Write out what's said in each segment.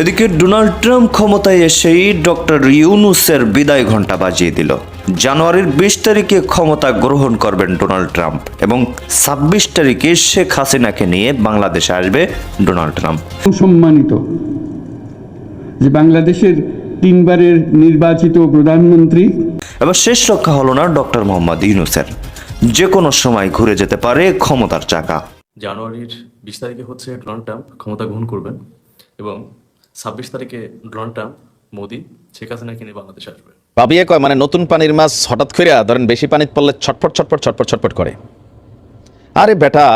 এদিকে Donald Trump ক্ষমতায় এসেই ডক্টর ইউনুসের বিদায় ঘণ্টা বাজিয়ে দিল। জানুয়ারির বিশ তারিখে ক্ষমতা গ্রহণ করবেন ডোনাল্ড ট্রাম্প এবং ছাব্বিশ তারিখে শেখ হাসিনাকে নিয়ে বাংলাদেশে আসবে ডোনাল্ড ট্রাম্প। সম্মানিত যে বাংলাদেশের তিনবারের নির্বাচিত প্রধানমন্ত্রী। এবার শেষ রক্ষা হলো না ডক্টর মোহাম্মদ ইউনুসের। যে কোনো সময় ঘুরে যেতে পারে ক্ষমতার চাকা। জানুয়ারির বিশ তারিখে হচ্ছে ডোনাল্ড ট্রাম্প ক্ষমতা গ্রহণ করবেন এবং ছাব্বিশ তারিখে ডোনাল্ড ট্রাম্প মোদি শেখ হাসিনাকে নিয়ে বাংলাদেশে আসবে। ভাবিয়ে কয় মানে নতুন পানির মাছ হঠাৎ করে ধরেন বেশি পানি পড়লে ছটফট ছটফট ছটফট ছটফট করে। আরে বেটা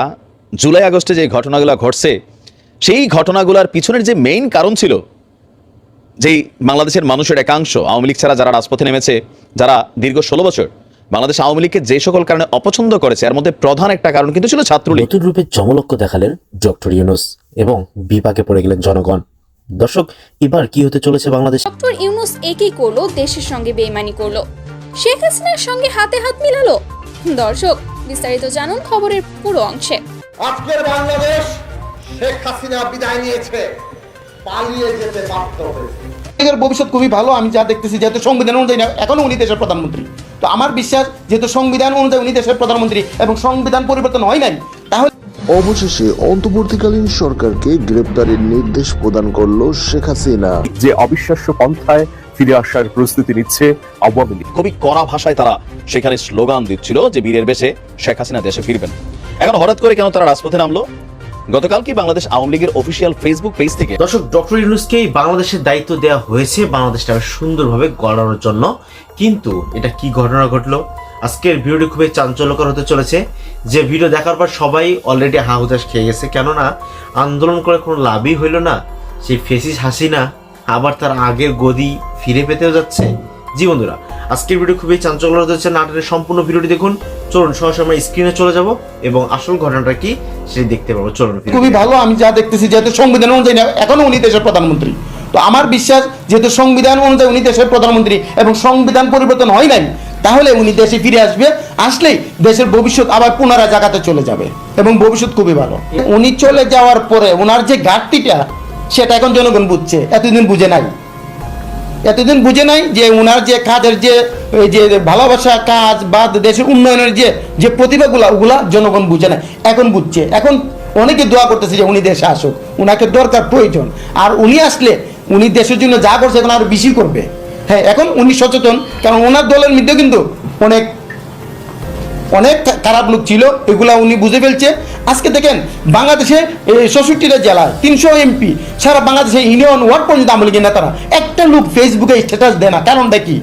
জুলাই আগস্টে যে ঘটনাগুলো ঘটছে সেই ঘটনাগুলোর পিছনের যে মেইন কারণ ছিল যেই বাংলাদেশের মানুষের একাংশ আওয়ামী লীগ ছাড়া যারা রাজপথে নেমেছে যারা দীর্ঘ ষোলো বছর বাংলাদেশ আওয়ামী লীগকে যে সকল কারণে অপছন্দ করেছে এর মধ্যে প্রধান একটা কারণ কিন্তু ছিল ছাত্রলীগ। নতুন রূপে চমলক্ষ দেখালেন ডক্টর ইউনুস এবং বিপাকে পড়ে গেলেন জনগণ। দর্শক এবার কি হতে চলেছে বাংলাদেশ? ডক্টর ইউনুস একই করল দেশের সঙ্গে বেইমানি করল। শেখ হাসিনার সঙ্গে হাতে হাত মিলালো। দর্শক বিস্তারিত জানুন খবরের পুরো অংশে। আজকের বাংলাদেশ শেখ হাসিনা বিদায় নিয়েছে পালিয়ে যেতে বাধ্য হয়েছে। এর ভবিষ্যৎ খুবই ভালো আমি যা দেখতেছি যেহেতু সংবিধান অনুযায়ী না এখনও উনি দেশের প্রধানমন্ত্রী। তো আমার বিশ্বাস যেহেতু সংবিধান অনুযায়ী উনি দেশের প্রধানমন্ত্রী এবং সংবিধান পরিবর্তন হয় নাই তাহলে অবশেষে অন্তর্বর্তীকালীন সরকারকে গ্রেপ্তারের নির্দেশ প্রদান করল শেখ হাসিনা। যে অবিশ্বাস্য পন্থায় ফিরে আসার প্রস্তুতি নিচ্ছে আওয়ামী লীগ। খুবই কড়া ভাষায় তারা সেখানে স্লোগান দিচ্ছিল যে বীরের বেশে শেখ হাসিনা দেশে ফিরবেন। এখন হঠাৎ করে কেন তারা রাজপথে নামলো? গতকালকে বাংলাদেশ আওয়ামী লীগের অফিসিয়াল ফেসবুক পেজ থেকে? দর্শক ডক্টর ইউনুসকেই বাংলাদেশের দায়িত্ব দেওয়া হয়েছে বাংলাদেশটা সুন্দরভাবে গড়ানোর জন্য। কিন্তু এটা কি ঘটনা ঘটলো? আজকের ভিডিওটি খুবই চাঞ্চল্যকর হতে চলেছে। যে ভিডিও দেখার পর সবাই অলরেডি হা হুতাশ খেয়ে গেছে। কেননা আন্দোলন করে কোনো লাভই হইল না। সেই ফেসিস হাসিনা আবার তার আগের গদি ফিরে পেতেও যাচ্ছে। জি বন্ধুরা আজকের ভিডিও খুবই চাঞ্চল্য হতে হচ্ছে নাটকের সম্পূর্ণ ভিডিওটি দেখুন। চলুন সরাসরি আমরা স্ক্রিনে চলে যাব এবং আসল ঘটনাটা কি সেটি দেখতে পাবো। চলুন খুবই ভালো আমি যা দেখতেছি যেহেতু সংবিধান অনুযায়ী না এখনও উনি দেশের প্রধানমন্ত্রী। তো আমার বিশ্বাস যেহেতু সংবিধান অনুযায়ী উনি দেশের প্রধানমন্ত্রী এবং সংবিধান পরিবর্তন হয় নাই তাহলে উনি দেশে ফিরে আসবে, আসলেই দেশের ভবিষ্যৎ আবার পুনরায় জায়গাতে চলে যাবে এবং ভবিষ্যৎ খুবই ভালো। উনি চলে যাওয়ার পরে ওনার যে ঘাটতিটা, সেটা এখন জনগণ বুঝছে, এতদিন বুঝে নাই। এতদিন বুঝে নাই যে ওনার যে কাজের যে, এই যে ভালোবাসা কাজ বা দেশের উন্নয়নের যে যে প্রতিভাগুলা, ওগুলা জনগণ বুঝে নাই। এখন বুঝছে। এখন অনেকে দোয়া করতেছে যে উনি দেশে আসুক। ওনাকে দরকার প্রয়োজন। আর উনি আসলে, উনি দেশের জন্য যা করছে এখন আরও বেশি করবে। হ্যাঁ এখন উনি সচেতন, কারণ ওনার দলের মধ্যে কিন্তু অনেক অনেক খারাপ লোক ছিল, এগুলা উনি বুঝে ফেলছে। আজকে দেখেন, বাংলাদেশে ষষ্ঠীটা জেলায় তিনশো এমপি সারা বাংলাদেশে ইউনিয়ন ওয়ার্ড পর্যন্ত আমলি নেতারা। একটা লোক ফেসবুকে স্ট্যাটাস দেয় না, কারণটা কি?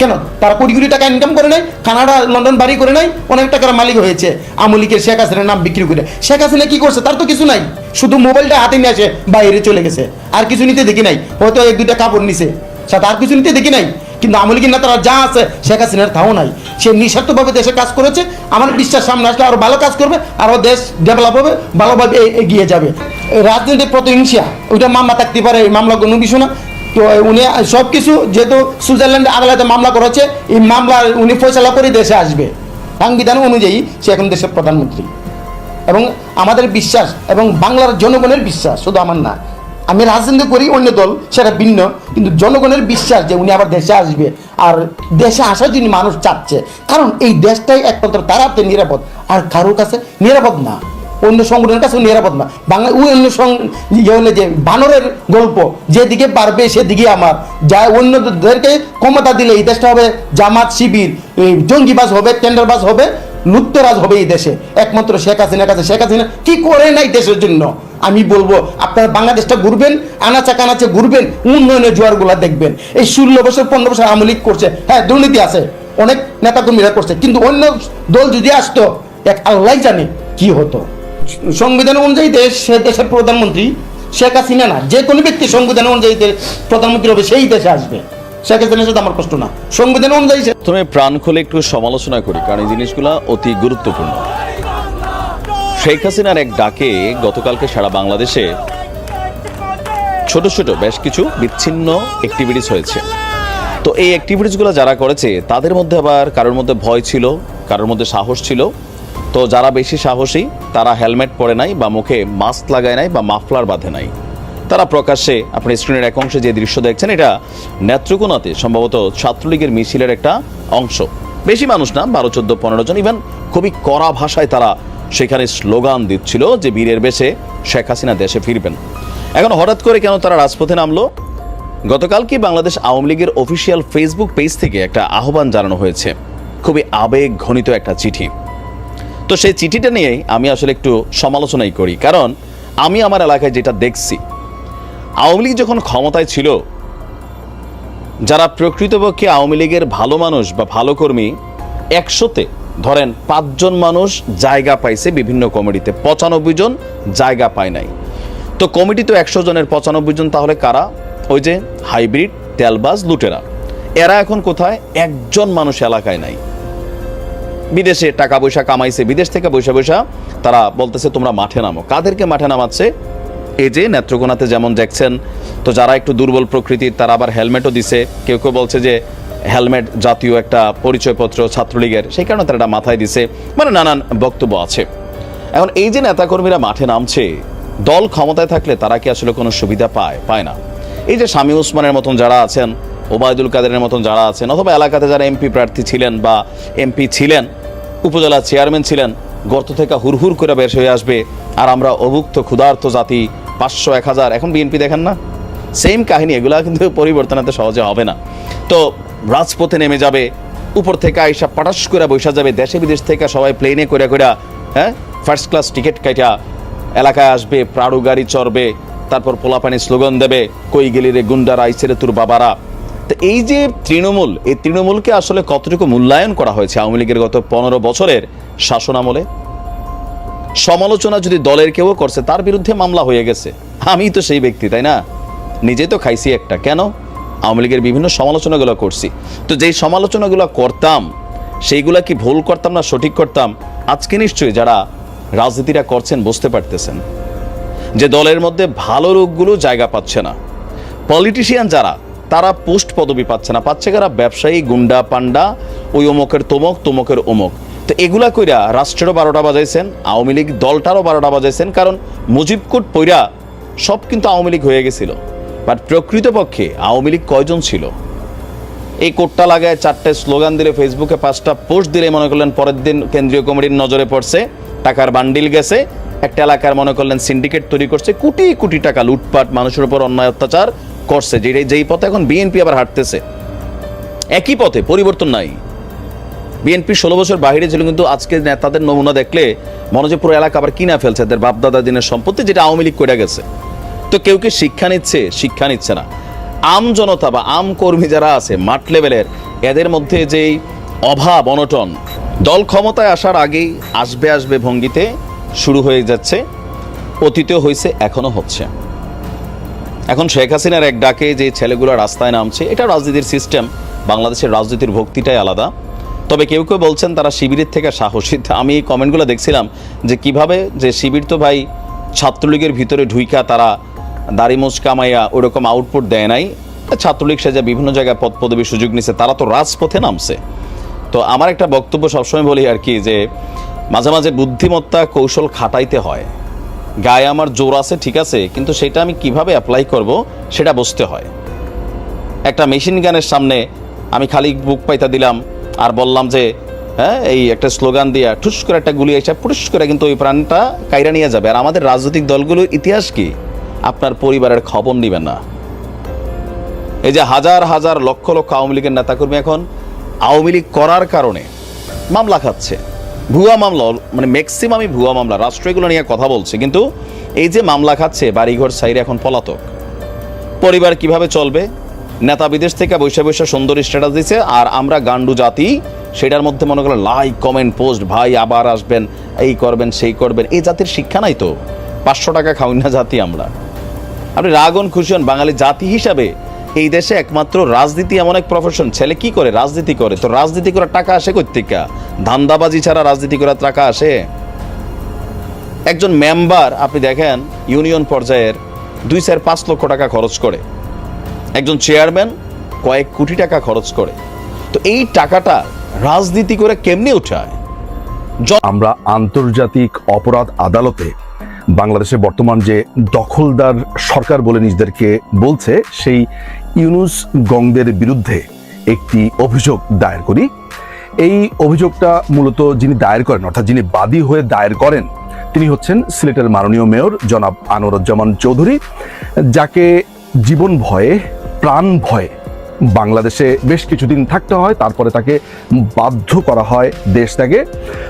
কেন? তারা কোটি কোটি টাকা ইনকাম করে নাই, কানাডা, লন্ডন বাড়ি করে নাই, অনেক টাকার মালিক হয়েছে। আমলিকের শেখ হাসিনার নাম বিক্রি করে। শেখ হাসিনা কি করছে? তার তো কিছু নাই। শুধু মোবাইলটা হাতে নিয়ে আসে, বাইরে চলে গেছে। আর কিছু নিতে দেখি নাই। হয়তো এক, দুইটা কাপড় নিছে। সাথে আর কিছু নিতে দেখি নাই। কিন্তু আমলি কিনা তারা যা আছে, শেখ হাসিনার তাও নাই। সে নিঃস্বার্থভাবে দেশে কাজ করেছে, আমার বিশ্বাস সামনে আসলে আরও ভালো কাজ করবে আরও দেশ ডেভেলপ হবে, ভালোভাবে এগিয়ে যাবে। রাজনৈতিক প্রতিহিংসা, ওইটা মামলা থাকতে পারে, এই মামলা কোনো বিষয় না। তো উনি সব কিছু যেহেতু সুইজারল্যান্ডে আগলাতে মামলা করেছে, এই মামলা উনি ফয়সলা করে দেশে আসবে। সংবিধান অনুযায়ী সে এখন দেশের প্রধানমন্ত্রী। এবং আমাদের বিশ্বাস এবং বাংলার জনগণের বিশ্বাস, শুধু আমার না আমি রাজনীতি করি, অন্য দল, সেটা ভিন্ন। কিন্তু জনগণের বিশ্বাস যে উনি আবার দেশে আসবে, আর দেশে আসার জন্য মানুষ চাচ্ছে, কারণ এই দেশটাই একমাত্র তার হাতে নিরাপদ। আর কারোর কাছে নিরাপদ না। অন্য সংগঠনের কাছে নিরাপদ না। বাংলা ওই অন্য ইয়ে হলে যে বানরের গল্প, যেদিকে পারবে সেদিকে আমার। যা অন্যদেরকে ক্ষমতা দিলে এই দেশটা হবে জামাত শিবির, এই জঙ্গিবাজ হবে, টেন্ডারবাজ হবে লুপ্তরাজ হবে এই দেশে। একমাত্র শেখ হাসিনার কাছে। শেখ হাসিনা কি করে নাই দেশের জন্য? আমি বলব, আপনারা বাংলাদেশটা ঘুরবেন, আনাচা কানাচে ঘুরবেন, উন্নয়নের জোয়ারগুলা দেখবেন। এই ষোলো বছর, পনেরো বছর আওয়ামী লীগ করছে। হ্যাঁ দুর্নীতি আছে, অনেক নেতাকর্মীরা করছে, কিন্তু অন্য দল যদি আসতো, এক আল্লাহ জানে কি হতো। সংবিধান অনুযায়ী দেশ, সে দেশের প্রধানমন্ত্রী শেখ হাসিনা না, যে কোনো ব্যক্তি সংবিধান অনুযায়ী প্রধানমন্ত্রী হবে, সেই দেশে আসবে। প্রথমে প্রাণ খুলে একটু সমালোচনা করি, কারণ এই জিনিসগুলো অতি গুরুত্বপূর্ণ। শেখ হাসিনার এক ডাকে গতকালকে সারা বাংলাদেশে ছোট ছোট বেশ কিছু বিচ্ছিন্ন অ্যাক্টিভিটিস হয়েছে। তো এই অ্যাক্টিভিটিসগুলো যারা করেছে, তাদের মধ্যে আবার কারোর মধ্যে ভয় ছিল, কারোর মধ্যে সাহস ছিল। তো যারা বেশি সাহসী, তারা হেলমেট পরে নাই বা মুখে মাস্ক লাগায় নাই বা মাফলার বাঁধে নাই। তারা প্রকাশ্যে আপনি স্ক্রিনের এক অংশে যে দৃশ্য দেখছেন, এটা নেত্রকোনাতে সম্ভবত ছাত্রলীগের মিছিলের একটা অংশ। বেশি মানুষ না, বারো, চোদ্দ, পনেরো জন। ইভেন খুবই কড়া ভাষায় তারা সেখানে স্লোগান দিচ্ছিল যে বীরের বেশে শেখ হাসিনা দেশে ফিরবেন। এখন হঠাৎ করে কেন তারা রাজপথে নামলো? গতকালকে বাংলাদেশ আওয়ামী লীগের অফিসিয়াল ফেসবুক পেজ থেকে একটা আহ্বান জানানো হয়েছে? খুবই আবেগ ঘনিত একটা চিঠি। তো সেই চিঠিটা নিয়েই আমি আসলে একটু সমালোচনাই করি। কারণ আমি আমার এলাকায় যেটা দেখছি আওয়ামী লীগ যখন ক্ষমতায় ছিল, যারা প্রকৃতপক্ষে আওয়ামী লীগের ভালো মানুষ বা ভালো কর্মী, একশোতে ধরেন পাঁচজন মানুষ জায়গা পাইছে বিভিন্ন কমিটিতে, পঁচানব্বই জন জায়গা পায় নাই। তো কমিটি তো একশো জনের পঁচানব্বই জন তাহলে কারা? ওই যে হাইব্রিড, তেলবাজ, লুটেরা। এরা এখন কোথায়? একজন মানুষ এলাকায় নাই। বিদেশে টাকা পয়সা কামাইছে, বিদেশ থেকে পয়সা পয়সা তারা বলতেছে, তোমরা মাঠে নামো। কাদেরকে মাঠে নামাচ্ছে? এই যে নেত্রকোনাতে যেমন দেখছেন, তো যারা একটু দুর্বল প্রকৃতির তারা আবার হেলমেটও দিছে। কেউ কেউ বলছে যে হেলমেট জাতীয় একটা পরিচয়পত্র ছাত্রলীগের, সেই কারণে তারা এটা মাথায় দিছে। মানে নানান বক্তব্য আছে। এখন এই যে নেতাকর্মীরা মাঠে নামছে, দল ক্ষমতায় থাকলে তারা কি আসলে কোনো সুবিধা পায়? পায় না। এই যে স্বামী উসমানের মতন যারা আছেন, ওবায়দুল কাদেরের মতন যারা আছেন, অথবা এলাকাতে যারা এমপি প্রার্থী ছিলেন বা এমপি ছিলেন, উপজেলা চেয়ারম্যান ছিলেন, গর্ত থেকে হুরহুর করে বের হয়ে আসবে, আর আমরা অভুক্ত, ক্ষুধার্ত জাতি পাঁচশো, এক হাজার। এখন বিএনপি দেখেন না? সেম কাহিনী, এগুলা কিন্তু পরিবর্তন এত সহজে হবে না। তো রাজপথে নেমে যাবে, উপর থেকে আইসা পাটাস করে বৈশা যাবে, দেশে বিদেশ থেকে সবাই প্লেনে করে করে হ্যাঁ? ফার্স্ট ক্লাস টিকিট কাইটা এলাকায় আসবে, প্রাড়ু গাড়ি চড়বে, তারপর পোলাপানি স্লোগান দেবে, কই গেলি রে গুন্ডারা আইসে রে তোর বাবারা। তো এই যে তৃণমূল, এই তৃণমূলকে আসলে কতটুকু মূল্যায়ন করা হয়েছে আওয়ামী লীগের গত পনেরো বছরের শাসন আমলে? সমালোচনা যদি দলের কেউ করছে, তার বিরুদ্ধে মামলা হয়ে গেছে। আমি তো সেই ব্যক্তি, তাই না? নিজে তো খাইছি একটা। কেন? আওয়ামী লীগের বিভিন্ন সমালোচনাগুলো করছি। তো যেই সমালোচনাগুলো করতাম, সেইগুলা কি ভুল করতাম না সঠিক করতাম? আজকে নিশ্চয়ই যারা রাজনীতিটা করছেন, বুঝতে পারতেছেন যে দলের মধ্যে ভালো রোগগুলো জায়গা পাচ্ছে না। পলিটিশিয়ান যারা, তারা পোস্ট পদবি পাচ্ছে না। পাচ্ছে কারা? ব্যবসায়ী, গুন্ডা পান্ডা ওই অমুকের তমক, তমকের অমুক। তো এগুলা কইরা রাষ্ট্রেরও বারোটা বাজাইছেন, আওয়ামী লীগ দলটারও বারোটা বাজাইছেন, কারণ মুজিব কোট পইরা সব কিন্তু আওয়ামী লীগ হয়ে গেছিল। বাট প্রকৃতপক্ষে আওয়ামী লীগ কয়জন ছিল? এই কোটটা লাগায় চারটে স্লোগান দিলে ফেসবুকে পাঁচটা পোস্ট দিলে মনে করলেন পরের দিন কেন্দ্রীয় কমিটির নজরে পড়ছে, টাকার বান্ডিল গেছে, একটা এলাকার মনে করলেন সিন্ডিকেট তৈরি করছে, কোটি কোটি টাকা লুটপাট, মানুষের উপর অন্যায় অত্যাচার করছে, যেটাই যেই পথে এখন বিএনপি আবার হাঁটতেছে। একই পথে, পরিবর্তন নাই। বিএনপি ষোলো বছর বাইরে ছিল, কিন্তু আজকে নেতাদের নমুনা দেখলে মনে পুরো এলাকা আবার কিনা ফেলছে এদের বাপদাদা দিনের সম্পত্তি, যেটা আওয়ামী লীগ করে গেছে। তো কেউ কি শিক্ষা নিচ্ছে? শিক্ষা নিচ্ছে না। আম জনতা বা আম কর্মী যারা আছে, মাঠ লেভেলের, এদের মধ্যে যেই অভাব, অনটন, দল ক্ষমতায় আসার আগেই আসবে আসবে ভঙ্গিতে শুরু হয়ে যাচ্ছে, অতীতেও হয়েছে এখনও হচ্ছে। এখন শেখ হাসিনার এক ডাকে যে ছেলেগুলো রাস্তায় নামছে, এটা রাজনীতির সিস্টেম বাংলাদেশের রাজনীতির ভক্তিটাই আলাদা। তবে কেউ কেউ বলছেন তারা শিবিরের থেকে সাহসী। আমি এই কমেন্টগুলো দেখছিলাম যে কীভাবে যে শিবির তো ভাই ছাত্রলীগের ভিতরে ঢুইকা তারা দাড়ি কামাইয়া ওরকম আউটপুট দেয় নাই। ছাত্রলীগ সে যে বিভিন্ন জায়গায় পদ পদবীর সুযোগ নিছে, তারা তো রাজপথে নামছে। তো আমার একটা বক্তব্য সবসময় বলি আর কি যে মাঝে মাঝে বুদ্ধিমত্তা কৌশল খাটাইতে হয়। গায়ে আমার জোর আছে, ঠিক আছে, কিন্তু সেটা আমি কীভাবে অ্যাপ্লাই করব সেটা বুঝতে হয়। একটা মেশিন গানের সামনে আমি খালি বুক পাইতা দিলাম আর বললাম যে হ্যাঁ এই একটা স্লোগান দিয়া ঠুস করে একটা গুলি এসে ফুটুস করে কিন্তু ওই প্রাণটা কাইরা নিয়ে যাবে। আর আমাদের রাজনৈতিক দলগুলোর ইতিহাস কি? আপনার পরিবারের খবর নিবেন না। এই যে হাজার হাজার লক্ষ লক্ষ আওয়ামী লীগের নেতাকর্মী এখন আওয়ামী লীগ করার কারণে মামলা খাচ্ছে। ভুয়া মামলা মানে ম্যাক্সিমামই ভুয়া মামলা। রাষ্ট্র এগুলো নিয়ে কথা বলছে, কিন্তু এই যে মামলা খাচ্ছে, বাড়িঘর সাইরে এখন পলাতক। পরিবার কীভাবে চলবে? নেতা বিদেশ থেকে বৈশা বৈশা সুন্দর স্ট্যাটাস দিছে, আর আমরা গান্ডু জাতি, সেটার মধ্যে মনে করেন লাইক কমেন্ট পোস্ট ভাই আবার আসবেন, এই করবেন, সেই করবেন, এই জাতির শিক্ষা নাই তো। পাঁচশো টাকা খাওয়াই না জাতি আমরা। আপনি রাগন খুশি হন, বাঙালি জাতি হিসাবে, এই দেশে একমাত্র রাজনীতি এমন এক প্রফেশন ছেলে কি করে রাজনীতি করে? তো রাজনীতি করার টাকা আসে কোথেকা ধান্দাবাজি ছাড়া রাজনীতি করার টাকা আসে? একজন মেম্বার আপনি দেখেন ইউনিয়ন পর্যায়ের দুই চার পাঁচ লক্ষ টাকা খরচ করে। একজন চেয়ারম্যান কয়েক কোটি টাকা খরচ করে। তো এই টাকাটা রাজনীতি করে কেমনে উঠায়? আমরা আন্তর্জাতিক অপরাধ আদালতে বাংলাদেশে বর্তমান যে দখলদার সরকার বলে নিজেদেরকে বলছে, সেই ইউনুস গংদের বিরুদ্ধে একটি অভিযোগ দায়ের করি। এই অভিযোগটা মূলত যিনি দায়ের করেন, অর্থাৎ যিনি বাদী হয়ে দায়ের করেন, তিনি হচ্ছেন সিলেটের মাননীয় মেয়র জনাব আনোয়ারুজ্জামান চৌধুরী, যাকে জীবন ভয়ে প্রাণ ভয়ে। বাংলাদেশে বেশ কিছুদিন থাকতে হয়, তারপরে তাকে বাধ্য করা হয় দেশ থেকে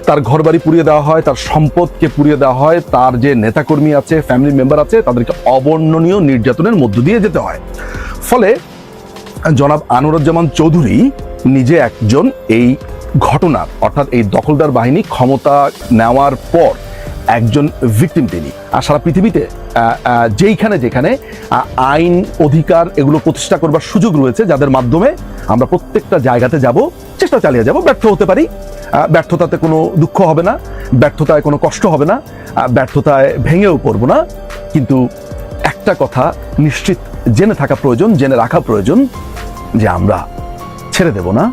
তার ঘরবাড়ি পুড়িয়ে দেওয়া হয়, তার সম্পদকে পুড়িয়ে দেওয়া হয়, তার যে নেতাকর্মী আছে ফ্যামিলি মেম্বার আছে, তাদেরকে অবর্ণনীয় নির্যাতনের মধ্য দিয়ে যেতে হয়। ফলে জনাব আনুরুজ্জামান চৌধুরী নিজে একজন এই ঘটনার, অর্থাৎ এই দখলদার বাহিনী ক্ষমতা নেওয়ার পর একজন ভিকটিম তিনি। আর সারা পৃথিবীতে যেইখানে যেখানে আইন, অধিকার এগুলো প্রতিষ্ঠা করবার সুযোগ রয়েছে যাদের মাধ্যমে আমরা প্রত্যেকটা জায়গাতে যাব, চেষ্টা চালিয়ে যাব, ব্যর্থ হতে পারি। ব্যর্থতাতে কোনো দুঃখ হবে না, ব্যর্থতায় কোনো কষ্ট হবে না ব্যর্থতায় ভেঙেও পড়ব না। কিন্তু একটা কথা নিশ্চিত, জেনে থাকা প্রয়োজন, জেনে রাখা প্রয়োজন যে আমরা ছেড়ে দেব না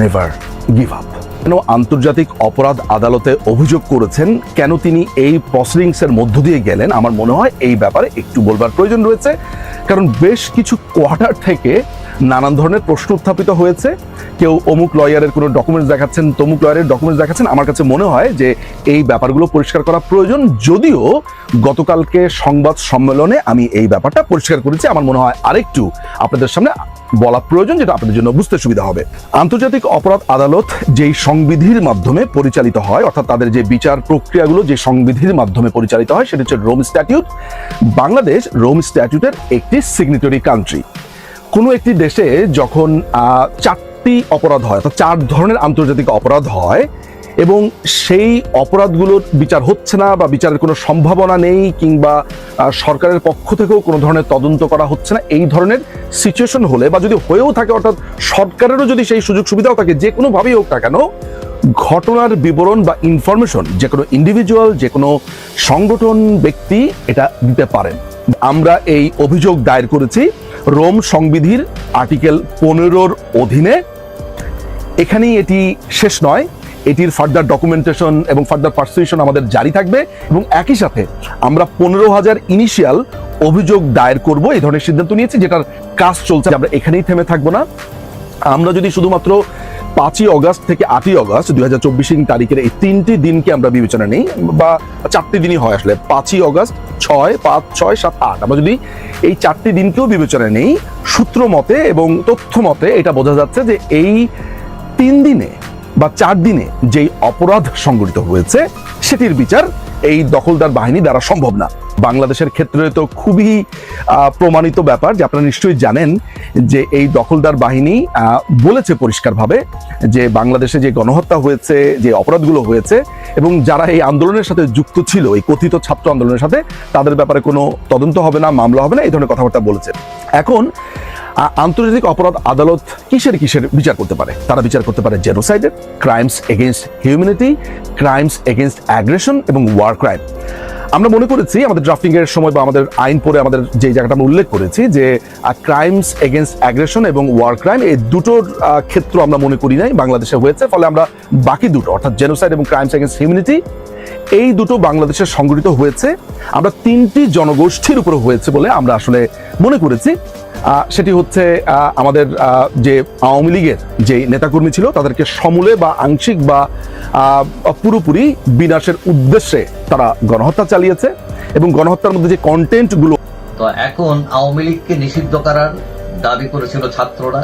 নেভার গিভ আপ কেন আন্তর্জাতিক অপরাধ আদালতে অভিযোগ করেছেন? কেন তিনি এই প্রসিডিংস এর মধ্য দিয়ে গেলেন? আমার মনে হয় এই ব্যাপারে একটু বলবার প্রয়োজন রয়েছে। কারণ বেশ কিছু কোয়ার্টার থেকে নানান ধরনের প্রশ্ন উত্থাপিত হয়েছে। কেউ অমুক লয়ারের কোনো ডকুমেন্টস দেখাচ্ছেন, তমুক লয়ারের ডকুমেন্টস দেখাচ্ছেন। আমার কাছে মনে হয় যে এই ব্যাপারগুলো পরিষ্কার করা প্রয়োজন। যদিও গতকালকে সংবাদ সম্মেলনে আমি এই ব্যাপারটা পরিষ্কার করেছি। আমার মনে হয় আরেকটু আপনাদের সামনে বলা প্রয়োজন যেটা আপনাদের জন্য বুঝতে সুবিধা হবে। আন্তর্জাতিক অপরাধ আদালত যেই সংবিধির মাধ্যমে পরিচালিত হয়, অর্থাৎ তাদের যে বিচার প্রক্রিয়াগুলো, যে সংবিধির মাধ্যমে পরিচালিত হয়, সেটা হচ্ছে রোম স্ট্যাটিউট। বাংলাদেশ রোম স্ট্যাটিউটের একটি সিগনেটরি কান্ট্রি কোনো একটি দেশে যখন চারটি অপরাধ হয়, অর্থাৎ চার ধরনের আন্তর্জাতিক অপরাধ হয়, এবং সেই অপরাধগুলোর বিচার হচ্ছে না বা বিচারের কোনো সম্ভাবনা নেই কিংবা সরকারের পক্ষ থেকেও কোনো ধরনের তদন্ত করা হচ্ছে না, এই ধরনের সিচুয়েশন হলে বা যদি হয়েও থাকে, অর্থাৎ সরকারেরও যদি সেই সুযোগ সুবিধাও থাকে, যে কোনোভাবেই হোক না কেন, ঘটনার বিবরণ বা ইনফরমেশন যে কোনো ইন্ডিভিজুয়াল যে কোনো সংগঠন, ব্যক্তি এটা দিতে পারেন। আমরা এই অভিযোগ দায়ের করেছি। রোম সংবিধির আর্টিকেল পনেরোর অধীনে। এখানেই এটি শেষ নয়। এটির ফার্দার ডকুমেন্টেশন এবং ফার্দার পার্সিউশন আমাদের জারি থাকবে এবং একই সাথে আমরা পনেরো হাজার ইনিশিয়াল অভিযোগ দায়ের করব, এই ধরনের সিদ্ধান্ত নিয়েছি, যেটার কাজ চলছে। আমরা এখানেই থেমে থাকব না। আমরা যদি শুধুমাত্র পাঁচই অগস্ট থেকে আটই অগস্ট দুই হাজার চব্বিশ তারিখের এই তিনটি দিনকে আমরা বিবেচনা নেই, বা চারটি দিনই হয় আসলে, পাঁচই অগস্ট ছয় পাঁচ ছয় সাত আট। আমরা যদি এই চারটি দিনকেও বিবেচনা নেই, সূত্র মতে এবং তথ্য মতে এটা বোঝা যাচ্ছে যে এই তিন দিনে বা চার দিনে যেই অপরাধ সংঘটিত হয়েছে, সেটির বিচার এই দখলদার বাহিনী দ্বারা সম্ভব না। বাংলাদেশের ক্ষেত্রে তো খুবই প্রমাণিত ব্যাপার যে আপনারা নিশ্চয়ই জানেন যে এই দখলদার বাহিনী বলেছে পরিষ্কারভাবে যে বাংলাদেশে যে গণহত্যা হয়েছে, যে অপরাধগুলো হয়েছে এবং যারা এই আন্দোলনের সাথে যুক্ত ছিল, এই কথিত ছাত্র আন্দোলনের সাথে, তাদের ব্যাপারে কোনো তদন্ত হবে না, মামলা হবে না, এই ধরনের কথাবার্তা বলেছে। এখন আন্তর্জাতিক অপরাধ আদালত কিসের কিসের বিচার করতে পারে? তারা বিচার করতে পারে জেনোসাইডের crimes against humanity crimes against aggression এবং ওয়ার ক্রাইম আমরা মনে করেছি আমাদের ড্রাফটিং এর সময় বা আমাদের আইন পড়ে আমাদের যে জায়গাটা আমরা উল্লেখ করেছি যে ক্রাইমস এগেনস্ট অ্যাগ্রেশন এবং ওয়ার ক্রাইম এই দুটোর ক্ষেত্র আমরা মনে করি নাই, বাংলাদেশে হয়েছে, ফলে আমরা বাকি দুটো, অর্থাৎ জেনোসাইড এবং ক্রাইমস এগেনস্ট হিউম্যানিটি এই দুটো বাংলাদেশে সংগঠিত হয়েছে। আমরা তিনটি জনগোষ্ঠীর উপর হয়েছে বলে আমরা আসলে মনে করেছি। সেটি হচ্ছে আমাদের যে আওয়ামী লীগের যে নেতাকর্মী ছিল, তাদেরকে সমূলে বা আংশিক বা পুরোপুরি বিনাশের উদ্দেশ্যে তারা গণহত্যা চালিয়েছে এবং গণহত্যার মধ্যে যে কন্টেন্টগুলো তো এখন আওয়ামী লীগকে নিষিদ্ধ করার দাবি করেছিল ছাত্ররা,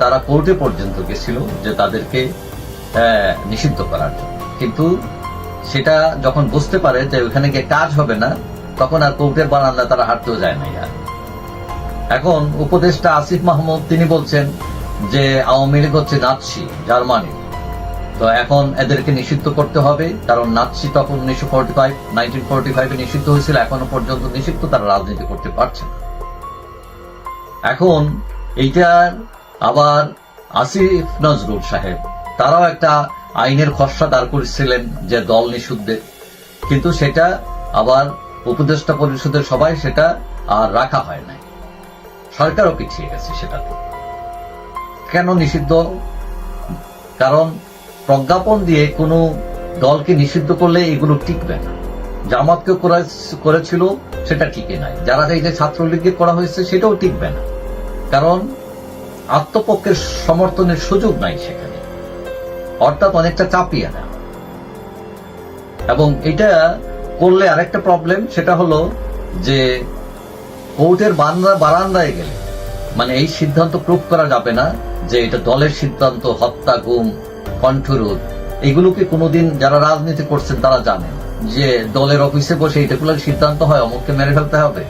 তারা কোর্টে পর্যন্ত গেছিল যে তাদেরকে নিষিদ্ধ করার কিন্তু সেটা যখন বুঝতে পারে যে ওখানে গিয়ে কাজ হবে না, তখন আর কোর্টের বারান্দা তারা হাঁটতেও যায় না আর এখন উপদেষ্টা আসিফ মাহমুদ, তিনি বলছেন যে আওয়ামী লীগ হচ্ছে নাৎসি, জার্মানি। তো এখন এদেরকে নিষিদ্ধ করতে হবে, কারণ নাৎসি তখন উনিশশো ফোর্টি ফাইভ নাইনটিন ফোর্টি ফাইভে নিষিদ্ধ হয়েছিল, এখনও পর্যন্ত নিষিদ্ধ, তারা রাজনীতি করতে পারছে না। এখন এইটার আবার আসিফ নজরুল সাহেব, তারাও একটা আইনের খসড়া দাঁড় করেছিলেন যে দল নিষিদ্ধের কিন্তু সেটা আবার উপদেষ্টা পরিষদের সবাই সেটা আর রাখা হয় নাই। সরকারও পিছিয়ে গেছে সেটাতে কেন নিষিদ্ধ? কারণ প্রজ্ঞাপন দিয়ে কোনো দলকে নিষিদ্ধ করলে এগুলো টিকবে না। জামাতকে করা- করেছিল, সেটা টিকে নাই। যারা এই যে ছাত্রলীগকে করা হয়েছে, সেটাও টিকবে না। কারণ আত্মপক্ষের সমর্থনের সুযোগ নাই সেখানে। অর্থাৎ অনেকটা চাপিয়ে না এবং এটা করলে আরেকটা প্রবলেম সেটা হলো যে কোর্টের বারান্দা বারান্দায় গেলে। মানে এই সিদ্ধান্ত প্রুফ করা যাবে না যে এটা দলের সিদ্ধান্ত, হত্যা, গুম কণ্ঠরোধ এগুলোকে কোনোদিন যারা রাজনীতি করছেন তারা জানেন যে দলের অফিসে বসে এটাগুলো সিদ্ধান্ত হয়, অমুককে মেরে ফেলতে হবে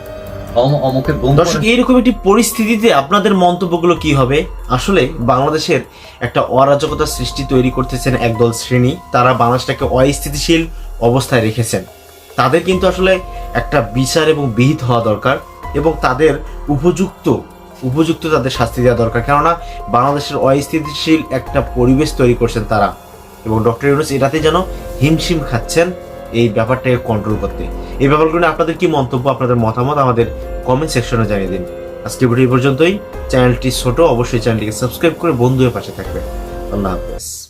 এইরকম একটি পরিস্থিতিতে আপনাদের মন্তব্যগুলো কি হবে? আসলে বাংলাদেশের একটা অরাজকতা সৃষ্টি তৈরি করতেছেন একদল শ্রেণি। তারা বাংলাদেশটাকে অস্থিতিশীল অবস্থায় রেখেছেন। তাদের কিন্তু আসলে একটা বিচার এবং বিহিত হওয়া দরকার। এবং তাদের উপযুক্ত উপযুক্ত তাদের শাস্তি দেওয়া দরকার। কেননা বাংলাদেশের অস্থিতিশীল একটা পরিবেশ তৈরি করছেন তারা। এবং ডক্টর ইউনুস এটাতে যেন হিমশিম খাচ্ছেন এই ব্যাপারটাকে কন্ট্রোল করতে। এই ব্যাপারগুলো আপনাদের কি মন্তব্য, আপনাদের মতামত আমাদের কমেন্ট সেকশনে জানিয়ে দিন। আজকে ভিডিও পর্যন্তই। চ্যানেলটি ছোট, অবশ্যই চ্যানেলটিকে সাবস্ক্রাইব করে বন্ধুদের পাশে থাকবে আল্লাহ হাফেজ।